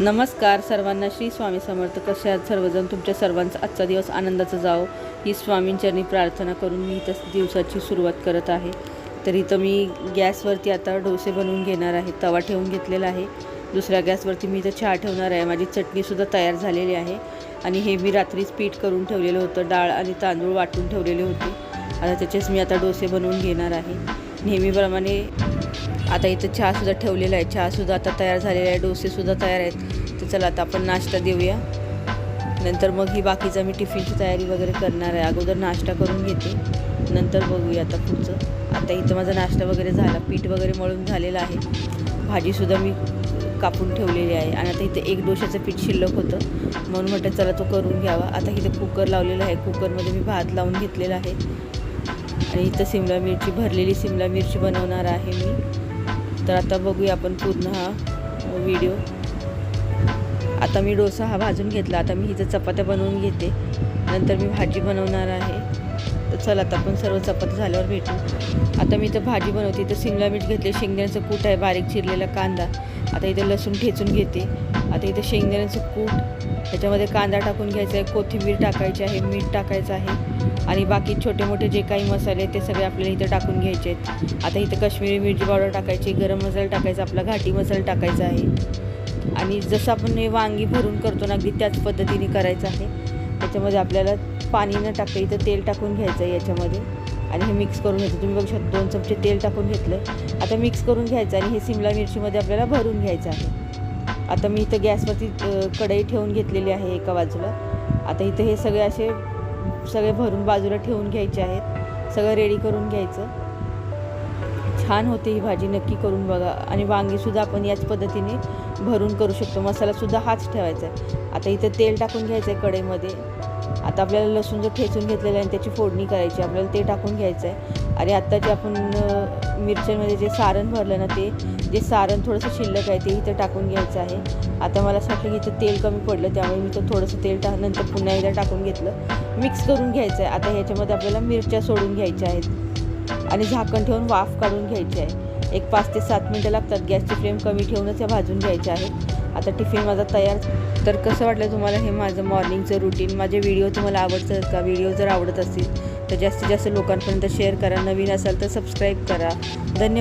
नमस्कार सर्वांना. श्री स्वामी समर्थ. कसे आहात सर्वजण? तुमच्या सर्वांचा आजचा दिवस आनंदाचा जावो. ही स्वामींचरणी प्रार्थना करून मी इथं दिवसाची सुरुवात करत आहे. तर इथं मी गॅसवरती आता डोसे बनवून घेणार आहे. तवा ठेवून घेतलेला आहे. दुसऱ्या गॅसवरती मी इथं चहा ठेवणार आहे. माझी चटणीसुद्धा तयार झालेली आहे. आणि हे मी रात्रीच पीठ करून ठेवलेलं होतं. डाळ आणि तांदूळ वाटून ठेवलेले होते. आता त्याचेच मी आता डोसे बनवून घेणार आहे. नेहमीप्रमाणे आता इथं चहासुद्धा ठेवलेला आहे. चहासुद्धा आता तयार झालेला आहे. डोसेसुद्धा तयार आहेत. तर चला आता आपण नाश्ता देऊया. नंतर मग ही बाकीचा मी टिफिनची तयारी वगैरे करणार आहे. अगोदर नाश्ता करून घेते. नंतर बघूया आता पुढचं. आता इथं माझा नाश्ता वगैरे झाला. पीठ वगैरे मळून झालेलं आहे. भाजीसुद्धा मी कापून ठेवलेली आहे. आणि आता इथं एक डोशाचं पीठ शिल्लक होतं. म्हणून म्हटलं चला तो करून घ्यावा. आता इथं कुकर लावलेला आहे. कुकरमध्ये मी भात लावून घेतलेला आहे. आणि इथं सिमला मिरची भरलेली सिमला मिरची बनवणार आहे मी. तर आता बघूया आपण पूर्ण हा व्हिडिओ आता मी डोसा हा भाजून घेतला. आता मी हिचं चपात्या बनवून घेते. नंतर मी भाजी बनवणार आहे. तर चला आता आपण सर्व चपात्या झाल्यावर भेटू. आता मी इथं भाजी बनवते. इथं शिमला मीठ घेतले शेंगदाण्याचं कूट आहे. बारीक चिरलेला कांदा. आता इथं लसूण ठेचून घेते. आता इथं शेंगदाण्याचं कूट. त्याच्यामध्ये कांदा टाकून घ्यायचा आहे. कोथिंबीर टाकायची आहे. मीठ टाकायचं आहे. आणि बाकी छोटे मोठे जे काही मसाले ते सगळे आपल्याला इथं टाकून घ्यायचे आहेत. आता इथं काश्मीरी मिरची पावडर टाकायची गरम मसाला टाकायचा आपला घाटी मसाला टाकायचा आहे. आणि जसं आपण हे वांगी भरून करतो ना अगदी त्याच पद्धतीने करायचं आहे. त्याच्यामध्ये आपल्याला पाणी न टाकता इथं तेल टाकून घ्यायचं आहे याच्यामध्ये. आणि हे मिक्स करून घ्यायचं. तुम्ही बघू शकता दोन चमचे तेल टाकून घेतलं आता मिक्स करून घ्यायचं आणि हे सिमला मिरचीमध्ये आपल्याला भरून घ्यायचं आहे. आता मी इथं गॅसवरती कढई ठेवून घेतलेली आहे एका बाजूला. आता इथं हे सगळे असे सगळे भरून बाजूला ठेवून घ्यायचे आहेत. सगळं रेडी करून घ्यायचं. छान होते ही भाजी नक्की करून बघा. आणि वांगीसुद्धा आपण याच पद्धतीने भरून करू शकतो. मसालासुद्धा हाच ठेवायचा आहे. आता इथं तेल टाकून घ्यायचं आहे कढईमध्ये. आता आपल्याला लसूण जो ठेचून घेतलेला आहे आणि त्याची फोडणी करायची आपल्याला ते टाकून घ्यायचं आहे. आणि आत्ता जे आपण मिरच्यांमध्ये जे सारण भरलं ना ते जे सारण थोडंसं शिल्लक आहे ते इथं टाकून घ्यायचं आहे. आता मला असं वाटलं की इथं तेल कमी पडलं त्यामुळे मी तर थोडंसं तेल टा नंतर पुन्हा एकदा टाकून घेतलं. मिक्स करून घ्यायचं आहे. आता ह्याच्यामध्ये आपल्याला मिरच्या सोडून घ्यायच्या आहेत. आणि झाकण ठेवून वाफ काढून घ्यायची आहे. एक पाच ते सात मिनटं लागतात गॅसची फ्लेम कमी ठेवूनच या भाजून घ्यायच्या आहेत. आता टिफिन माझा तयार तर कसं वाटलं तुम्हाला हे माझं मॉर्निंगचं रुटीन माझे व्हिडिओ तुम्हाला आवडतात का? व्हिडिओ जर आवडत असतील तर जास्तीत जास्त लोकांपर्यंत शेअर करा. नवीन असाल तर सबस्क्राईब करा. धन्यवाद.